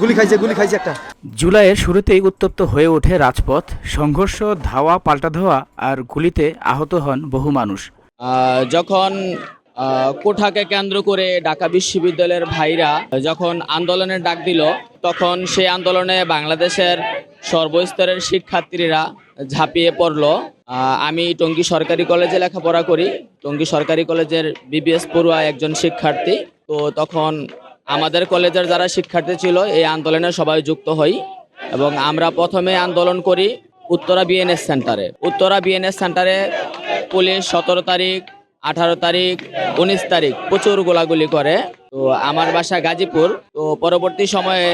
গুলি খাইছে গুলি খাইছে একটা। জুলাইয়ের শুরুতেই উত্তপ্ত হয়ে ওঠে রাজপথ। সংঘর্ষ ধাওয়া পাল্টা ধাওয়া আর গুলিতে আহত হন বহু মানুষ। যখন কোঠাকে কেন্দ্র করে ঢাকা বিশ্ববিদ্যালয়ের ভাইরা যখন আন্দোলনের ডাক দিল তখন সেই আন্দোলনে বাংলাদেশের সর্বস্তরের শিক্ষার্থীরা ঝাঁপিয়ে পড়ল। আমি টঙ্গী সরকারি কলেজে লেখাপড়া করি। টঙ্গী সরকারি কলেজের বিবিএস পড়ুয়া একজন শিক্ষার্থী। তো তখন আমাদের কলেজের যারা শিক্ষার্থী ছিল, এই আন্দোলনে সবাই যুক্ত হই এবং আমরা প্রথমে আন্দোলন করি উত্তরা বিএনএস সেন্টারে উত্তরা বিএনএস সেন্টারে পুলিশ সতেরো তারিখ, আঠারো তারিখ, উনিশ তারিখ প্রচুর গোলাগুলি করে। তো আমার বাসা গাজীপুর। তো পরবর্তী সময়ে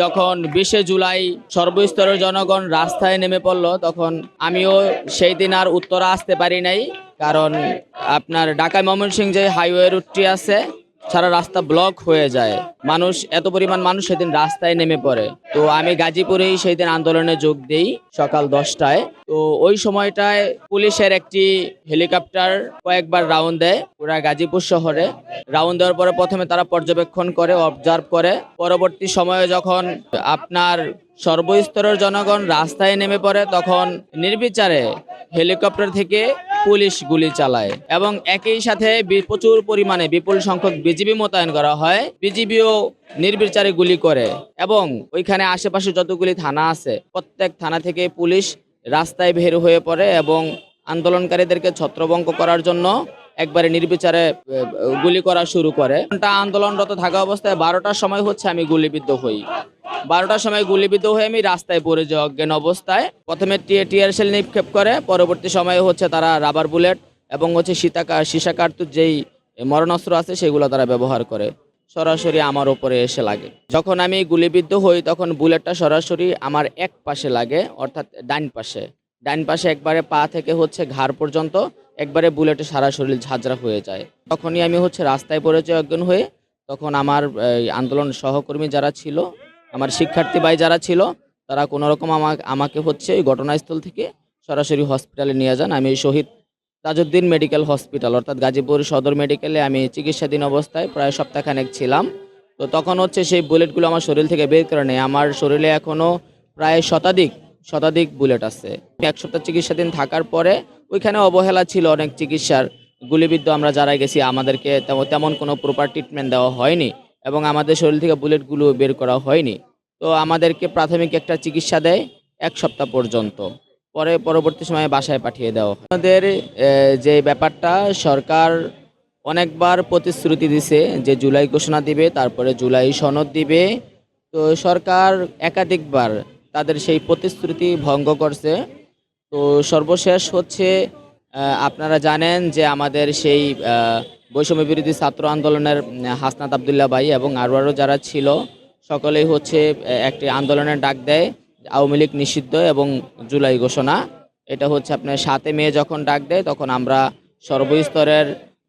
যখন বিশে জুলাই সর্বস্তরের জনগণ রাস্তায় নেমে পড়ল, তখন আমিও সেই দিন আর উত্তরা আসতে পারি নাই। কারণ আপনার ঢাকা ময়মনসিংহ যে হাইওয়ে রুটটি আছে সারা রাস্তা ব্লক হয়ে যায়। মানুষ, এত পরিমাণ মানুষ সেদিন রাস্তায় নেমে পড়ে। তো আমি গাজীপুরেই সেই দিন আন্দোলনে যোগ দিই সকাল দশটায়। তো ওই সময়টায় পুলিশের একটি হেলিকপ্টার কয়েকবার রাউন্ড দেয় পুরা গাজীপুর শহরে। রাউন্ড দেওয়ার পরে প্রথমে তারা পর্যবেক্ষণ করে, অবজার্ভ করে। পরবর্তী সময়ে যখন আপনার সর্বস্তরের জনগণ রাস্তায় নেমে পড়ে তখন নির্বিচারে হেলিকপ্টার থেকে পুলিশ গুলি চালায় এবং একই সাথে প্রচুর পরিমাণে বিপুল সংখ্যক বিজিবি মোতায়েন করা হয়। বিজিবিও নির্বিচারে গুলি করে এবং ওইখানে আশেপাশে যতগুলি থানা আছে, প্রত্যেক থানা থেকে পুলিশ রাস্তায় বের হয়ে পড়ে এবং আন্দোলনকারীদেরকে ছত্রভঙ্গ করার জন্য একবারে নির্বিচারে গুলি করা শুরু করে। ঘণ্টা আন্দোলনরত থাকা অবস্থায় বারোটার সময় হচ্ছে আমি গুলিবিদ্ধ হই। বারোটার সময় গুলিবিদ্ধ হয়ে আমি রাস্তায় পড়ে যাই অজ্ঞান অবস্থায়। প্রথমে টিয়ার সেল নিক্ষেপ করে, পরবর্তী সময়ে হচ্ছে তারা রাবার বুলেট এবং হচ্ছে সীতাকার সীসা কার্তুজ যেই মরণাস্ত্র আছে সেগুলো তারা ব্যবহার করে। সরাসরি আমার ওপরে এসে লাগে। যখন আমি গুলিবিদ্ধ হই তখন বুলেটটা সরাসরি আমার এক পাশে লাগে, অর্থাৎ ডান পাশে। ডান পাশে একবারে পা থেকে হচ্ছে ঘাড় পর্যন্ত একবারে বুলেটে সারা শরীর ঝাঁঝরা হয়ে যায়। তখনই আমি হচ্ছে রাস্তায় পড়ে যাই অজ্ঞান হয়ে। তখন আমার আন্দোলন সহকর্মী যারা ছিল, আমার শিক্ষার্থী ভাই যারা ছিল, তারা কোনো রকম আমাকে আমাকে হচ্ছে ওই ঘটনাস্থল থেকে সরাসরি হসপিটালে নিয়ে যান। আমি শহীদ তাজউদ্দিন মেডিকেল হসপিটাল, অর্থাৎ গাজীপুর সদর মেডিকেলে আমি চিকিৎসাধীন অবস্থায় প্রায় সপ্তাহখানেক ছিলাম। তো তখন হচ্ছে সেই বুলেটগুলো আমার শরীর থেকে বের করে নেয়। আমার শরীরে এখনও প্রায় শতাধিক শতাধিক বুলেট আছে। এক সপ্তাহ চিকিৎসাধীন থাকার পরে ওইখানে অবহেলা ছিল অনেক চিকিৎসার। গুলিবিদ্ধ আমরা যারা গেছি, আমাদেরকে তেমন কোনো প্রপার ট্রিটমেন্ট দেওয়া হয়নি এবং আমাদের শরীর থেকে বুলেটগুলো বের করা হয়নি। তো আমাদেরকে প্রাথমিক একটা চিকিৎসা দেয় এক সপ্তাহ পর্যন্ত। পরে পরবর্তী সময়ে বাসায় পাঠিয়ে দেওয়া আমাদের যে ব্যাপারটা, সরকার অনেকবার প্রতিশ্রুতি দিছে যে জুলাই ঘোষণা দিবে, তারপরে জুলাই সনদ দিবে। তো সরকার একাধিকবার তাদের সেই প্রতিশ্রুতি ভঙ্গ করছে। তো সর্বশেষ হচ্ছে আপনারা জানেন যে আমাদের সেই বৈষম্য বিরোধী ছাত্র আন্দোলনের হাসনাত আবদুল্লাহ ভাই এবং আরও আরও যারা ছিল, সকলেই হচ্ছে একটি আন্দোলনের ডাক দেয়, আওয়ামী লীগ নিষিদ্ধ এবং জুলাই ঘোষণা। এটা হচ্ছে আপনার সাতে মে যখন ডাক দেয়, তখন আমরা সর্বস্তরের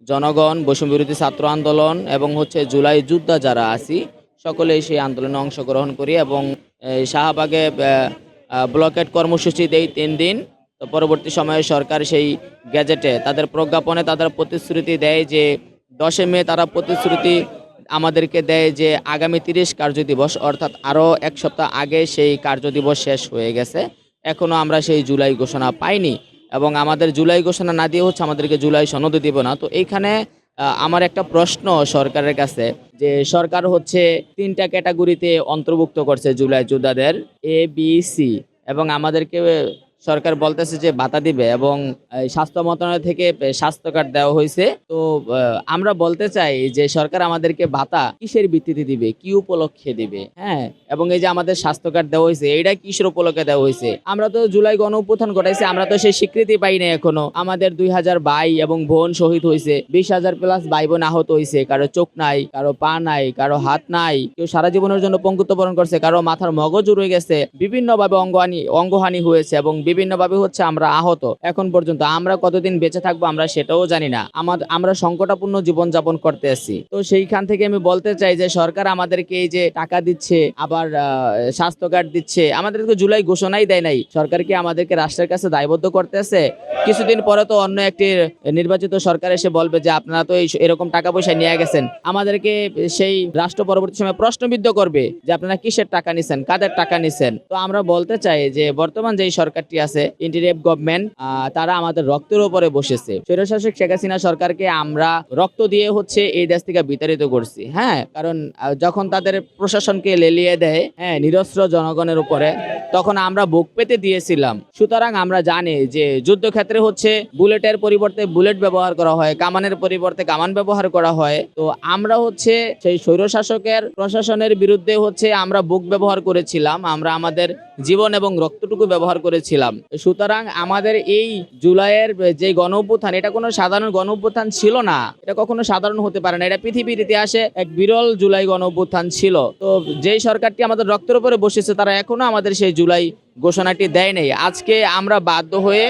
জনগণ, বৈষম্য বিরোধী ছাত্র আন্দোলন এবং হচ্ছে জুলাই যোদ্ধা যারা আছি, সকলেই সেই আন্দোলনে অংশগ্রহণ করি এবং শাহবাগে ব্লকেট কর্মসূচি দেই তিন দিন তো পরবর্তী সময়ে সরকার সেই গ্যাজেটে তাদের প্রজ্ঞাপনে তাদের প্রতিশ্রুতি দেয় যে দশে মে তারা প্রতিশ্রুতি আমাদেরকে দেয় যে আগামী তিরিশ কার্যদিবস অর্থাৎ আরও এক সপ্তাহ আগে সেই কার্যদিবস শেষ হয়ে গেছে। এখনও আমরা সেই জুলাই ঘোষণা পাইনি এবং আমাদের জুলাই ঘোষণা না দিয়ে হচ্ছে আমাদেরকে জুলাই সনদ দিব না। তো এইখানে আমার একটা প্রশ্ন সরকারের কাছে যে সরকার হচ্ছে তিনটা ক্যাটাগরিতে অন্তর্ভুক্ত করছে জুলাই যোদ্ধাদের এ বি সি এবং আমাদেরকে সরকার বলতেছে যে ভাতা দিবে এবং স্বাস্থ্য মন্ত্রণালয় থেকে স্বাস্থ্য কার্ড দেওয়া হয়েছে। তো আমরা বলতে চাই যে সরকার আমাদেরকে ভাতা কিসের ভিত্তিতে দিবে? কি উপলক্ষে দিবে? হ্যাঁ এবং এই যে আমাদের স্বাস্থ্য কার্ড দেওয়া হয়েছে এটা কিসের উপলক্ষে দেওয়া হয়েছে? আমরা তো জুলাই গণ উত্থান ঘটাইছি, আমরা তো সেই স্বীকৃতি পাই না এখনও। আমাদের দুই হাজার ভাই এবং বোন শহীদ হয়েছে, বিশ হাজার প্লাস ভাই বোন আহত হয়েছে, কারও চোখ নাই, কারও পা নাই, কারও হাত নাই, কেউ সারা জীবনের জন্য পঙ্গুত্ব বরণ করছে, কারও মাথার মগজ উড়ে গেছে বিভিন্ন ভাবে অঙ্গহানি অঙ্গহানি হয়েছে এবং বিভিন্নভাবে হচ্ছে আমরা আহত। এখন পর্যন্ত আমরা কতদিন বেঁচে থাকব আমরা সেটাও জানি না। আমাদের আমরা সংকটাপূর্ণ জীবন যাপন করতে আসছি তো সেইখান থেকে আমি বলতে চাই যে সরকার আমাদেরকে এই যে টাকা দিচ্ছে, আবার স্বাস্থ্য কার্ড দিচ্ছে, আমাদেরকে জুলাই ঘোষণাই দেয় নাই। সরকার কি আমাদেরকে রাষ্ট্রের কাছে দায়বদ্ধ করতে আছে কিছুদিন পরে তো অন্য একটি নির্বাচিত সরকার এসে বলবে যে আপনারা তো এই এরকম টাকা পয়সা নিয়ে গেছেন। আমাদেরকে সেই রাষ্ট্র পরবর্তী সময় প্রশ্নবিদ্ধ করবে যে আপনারা কিসের টাকা নিছেন, কাদের টাকা নিছেন? তো আমরা বলতে চাই যে বর্তমান যে সরকারটি আছে ইন্টিরিয়াম গভর্নমেন্ট তারা আমাদের রক্তের উপরে বসেছে। স্বৈরশাসক শেখ হাসিনা সরকারকে আমরা রক্ত দিয়ে হচ্ছে এই দেশ থেকে বিতাড়িত করছি হ্যাঁ? কারণ যখন তাদের প্রশাসনকে লেলিয়ে দেয় হ্যাঁ নিরস্ত্র জনগণের উপরে, তখন আমরা বুক পেতে দিয়েছিলাম। সুতরাং আমরা জানি যে যুদ্ধক্ষেত্রে হচ্ছে বুলেটের পরিবর্তে বুলেট ব্যবহার করা হয়, কামানের পরিবর্তে কামান ব্যবহার করা হয়। তো আমরা হচ্ছে সেই স্বৈরশাসকের প্রশাসনের বিরুদ্ধে হচ্ছে আমরা বুক ব্যবহার করেছিলাম, আমরা আমাদের জীবন এবং রক্তটুকু ব্যবহার করেছিলাম। সুতরাং আমাদের এই জুলাইয়ের যে গণ অভ্যুত্থান এটা কোনো সাধারণ গণ অভ্যুত্থান ছিল না। এটা কখনো সাধারণ হতে পারে না। এটা পৃথিবীর ইতিহাসে এক বিরল জুলাই গণ অভ্যুত্থান ছিল। তো যেই সরকারটি আমাদের রক্তের উপরে বসেছে, তারা এখনও আমাদের সেই জুলাই ঘোষণাটি দেয় নাই। আজকে আমরা বাধ্য হয়ে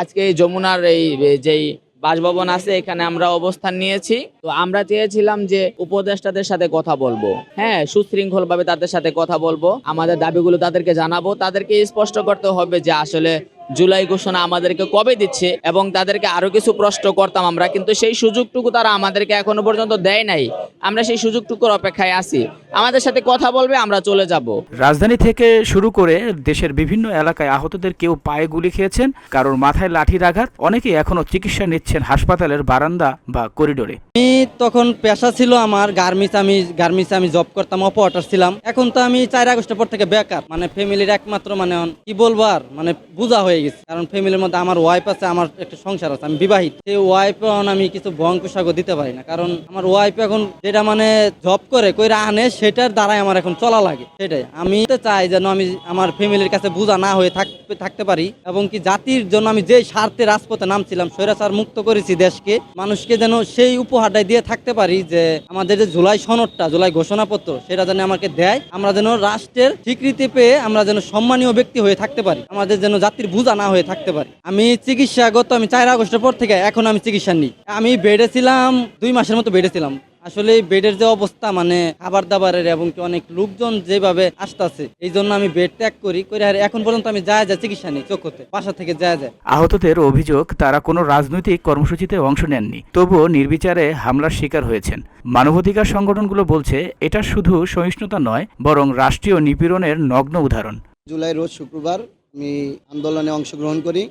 আজকে যমুনার এই যেই বাসভবন আছে, এখানে আমরা অবস্থান নিয়েছি। তো আমরা চেয়েছিলাম যে উপদেষ্টাদের সাথে কথা বলব। হ্যাঁ সুশৃঙ্খল ভাবে তাদের সাথে কথা বলব। আমাদের দাবিগুলো তাদেরকে জানাব। তাদেরকে স্পষ্ট করতে হবে যে আসলে জুলাই ঘোষণা আমাদেরকে কবে দিচ্ছে এবং তাদেরকে আরও কিছু প্রশ্ন করতাম আমরা, কিন্তু সেই সুযোগটুকু তারা আমাদেরকে এখনও পর্যন্ত দেয় নাই। আমরা সেই সুযোগটুকুর অপেক্ষায় আছি। আমাদের সাথে কথা বলবে আমরা চলে যাব। রাজধানী থেকে শুরু করে দেশের বিভিন্ন এলাকায় আহতদের কেউ পায়ে গুলি খেয়েছেন কারোর মাথায় লাঠির আঘাত অনেকেই এখনও চিকিৎসা নিচ্ছেন হাসপাতালের বারান্দা বা করিডোরে। আমি তখন পেশা ছিল আমার গার্মিস আমি গার্মিসে আমি জব করতাম অপারেটর ছিলাম। এখন তো আমি চার আগস্টের পর থেকে বেকার মানে ফ্যামিলির একমাত্র মানে কি বলব আর মানে বোঝা হয়ে গেছে। কারণ ফ্যামিলির মধ্যে আমার ওয়াইফ আছে আমার একটা সংসার আছে আমি বিবাহিত। সেই ওয়াইফ আমি কিছু ভং দিতে পারি না কারণ আমার ওয়াইফ এখন যেটা মানে জব করে কইরা আনে সেটার দ্বারাই আমার এখন চলা লাগে। সেটাই। আমি তো চাই যেন আমি আমার ফ্যামিলির কাছে বোঝা না হয়ে থাকতে থাকতে পারি এবং কি জাতির জন্য আমি যে স্বার্থে রাজপথে নামছিলাম, স্বৈরাচার মুক্ত করেছি দেশকে, মানুষকে যেন সেই উপহারটাই দিয়ে থাকতে পারি যে আমাদের যে জুলাই সনদটা, জুলাই ঘোষণাপত্র, সেটা যেন আমাকে দেয়। আমরা যেন রাষ্ট্রের স্বীকৃতি পেয়ে আমরা যেন সম্মানীয় ব্যক্তি হয়ে থাকতে পারি। আমাদের যেন জাতির বোঝা না হয়ে থাকতে পারি। আমি চিকিৎসাগত, আমি চার আগস্টের পর থেকে এখন আমি চিকিৎসা নিই। আমি বেড়েছিলাম, দুই মাসের মতো বেডে ছিলাম আসলে এই বেডের যে অবস্থা মানে খাবার দাবারের এবং কি অনেক লোকজন যেভাবে আসতেছে এই জন্য আমি বেড ত্যাগ করি করে আর এখন পর্যন্ত আমি যায় যায় চিকিৎসা নিই চোখতে বাসা থেকে যায় যায়। আহতদের অভিযোগ তারা কোনো রাজনৈতিক কর্মসূচিতে অংশ নেননি তবুও নির্বিচারে হামলার শিকার হয়েছেন। মানবাধিকার সংগঠনগুলো বলছে এটা শুধু সহিষ্ণুতা নয় বরং রাষ্ট্রীয় নিপীড়নের নগ্ন উদাহরণ। জুলাই রোজ শুক্রবার আমি আন্দোলনে অংশগ্রহণ করি।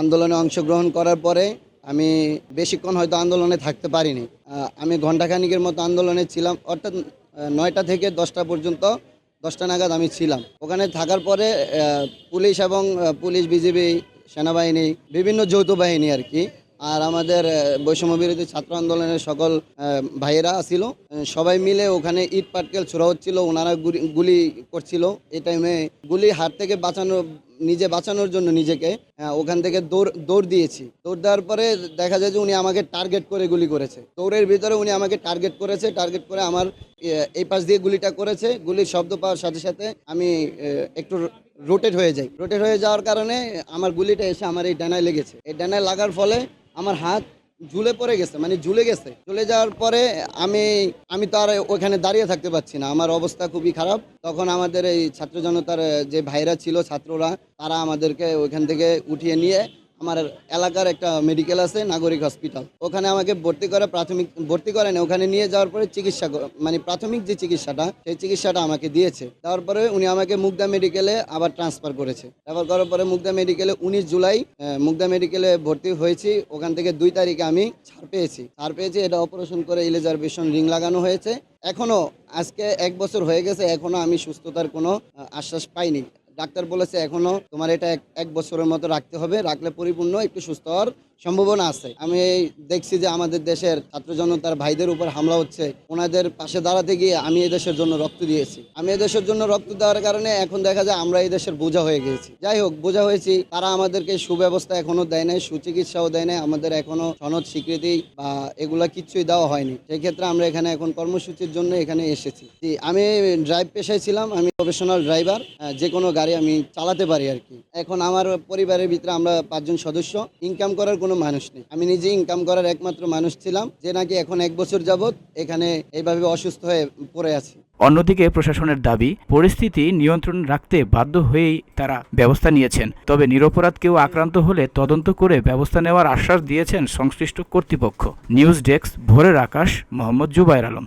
আন্দোলনে অংশগ্রহণ করার পরে আমি বেশিক্ষণ হয়তো আন্দোলনে থাকতে পারিনি। আমি ঘণ্টাখানিকের মতো আন্দোলনে ছিলাম, অর্থাৎ নয়টা থেকে দশটা পর্যন্ত, দশটা নাগাদ আমি ছিলাম। ওখানে থাকার পরে পুলিশ এবং পুলিশ, বিজিবি, সেনাবাহিনী, বিভিন্ন যৌথ বাহিনী আর কি, আর আমাদের বৈষম্য বিরোধী ছাত্র আন্দোলনের সকল ভাইয়েরা ছিল সবাই মিলে ওখানে ইট পাটকেল ছোড়া হচ্ছিল, ওনারা গুলি- করছিল। এই টাইমে গুলি হাত থেকে বাঁচানো নিজে বাঁচানোর জন্য নিজেকে আহ, ওখান থেকে দৌড় দৌড় দিয়েছি। দৌড় দেওয়ার পরে দেখা যায় যে উনি আমাকে টার্গেট করে গুলি করেছে। দৌড়ের ভিতরে উনি আমাকে টার্গেট করেছে টার্গেট করে আমার এই পাশ দিয়ে গুলিটা করেছে। গুলির শব্দ পাওয়ার সাথে সাথে আমি একটু রোটেট হয়ে যাই। রোটেট হয়ে যাওয়ার কারণে আমার গুলিটা এসে আমার এই ডানায় লেগেছে। এই ডানায় লাগার ফলে আমার হাত ঝুলে পড়ে গেছে মানে ঝুলে গেছে। চলে যাওয়ার পরে আমি আমি তো আর ওখানে দাঁড়িয়ে থাকতে পারছি না। আমার অবস্থা খুবই খারাপ। তখন আমাদের এই ছাত্র জনতার যে ভাইরা ছিল, ছাত্ররা, তারা আমাদেরকে ওইখান থেকে উঠিয়ে নিয়ে আমার এলাকার একটা মেডিকেল আছে, নাগরিক হসপিটাল ওখানে আমাকে ভর্তি করে প্রাথমিক, ভর্তি করেন ওখানে নিয়ে যাওয়ার পরে চিকিৎসা মানে প্রাথমিক যে চিকিৎসাটা, সেই চিকিৎসাটা আমাকে দিয়েছে। তারপরে উনি আমাকে মুগদা মেডিকেলে আবার ট্রান্সফার করেছে। ট্রান্সফার করার পরে মুগদা মেডিকেলে উনিশ জুলাই মুগদা মেডিকেলে ভর্তি হয়েছি। ওখান থেকে দুই তারিখে আমি ছাড় পেয়েছি। ছাড় পেয়েছি, এটা অপারেশন করে ইলেজারভেশন রিং লাগানো হয়েছে। এখনও, আজকে এক বছর হয়ে গেছে, এখনও আমি সুস্থতার কোনো আশ্বাস পাইনি। ডাক্তার বলেছে এখনও তোমার এটা এক এক বছরের মতো রাখতে হবে, রাখলে পরিপূর্ণ, একটু সুস্থ হওয়ার সম্ভাবনা আছে। আমি দেখছি যে আমাদের দেশের ছাত্র জনতার ভাইদের উপর হামলা হচ্ছে। ওনাদের পাশে দাঁড়াতে গিয়ে আমি এই দেশের জন্য রক্ত দিয়েছি। আমি এই দেশের জন্য রক্ত দেওয়ার কারণে এখন দেখা যায় আমরা এই দেশের বোঝা হয়ে গেছি যাই হোক, বোঝা হয়েছি, তারা আমাদেরকে সুব্যবস্থা এখনও দেয় নাই, সুচিকিৎসাও দেয় নাই। আমাদের এখনও সনদ, স্বীকৃতি বা এগুলা কিচ্ছুই দেওয়া হয়নি। সেই ক্ষেত্রে আমরা এখানে এখন কর্মসূচির জন্য এখানে এসেছি। আমি ড্রাইভ পেশায় ছিলাম, আমি প্রফেশনাল ড্রাইভার যে কোনো গাড়ি আমি চালাতে পারি আর কি। এখন আমার পরিবারের ভিতরে আমরা পাঁচজন সদস্য। ইনকাম করার কোনো মানুষ নেই। আমি নিজে ইনকাম করার একমাত্র মানুষ ছিলাম, যে নাকি এখন এক বছর যাবৎ এখানে এইভাবে অসুস্থ হয়ে পড়ে আছি। অন্যদিকে প্রশাসনের দাবি, পরিস্থিতি নিয়ন্ত্রণ রাখতে বাধ্য হয়েই তারা ব্যবস্থা নিয়েছেন। তবে নিরপরাধ কেউ আক্রান্ত হলে তদন্ত করে ব্যবস্থা নেওয়ার আশ্বাস দিয়েছেন সংশ্লিষ্ট কর্তৃপক্ষ। নিউজ ডেস্ক, ভোরের আকাশ, মোহাম্মদ জুবাইর আলম।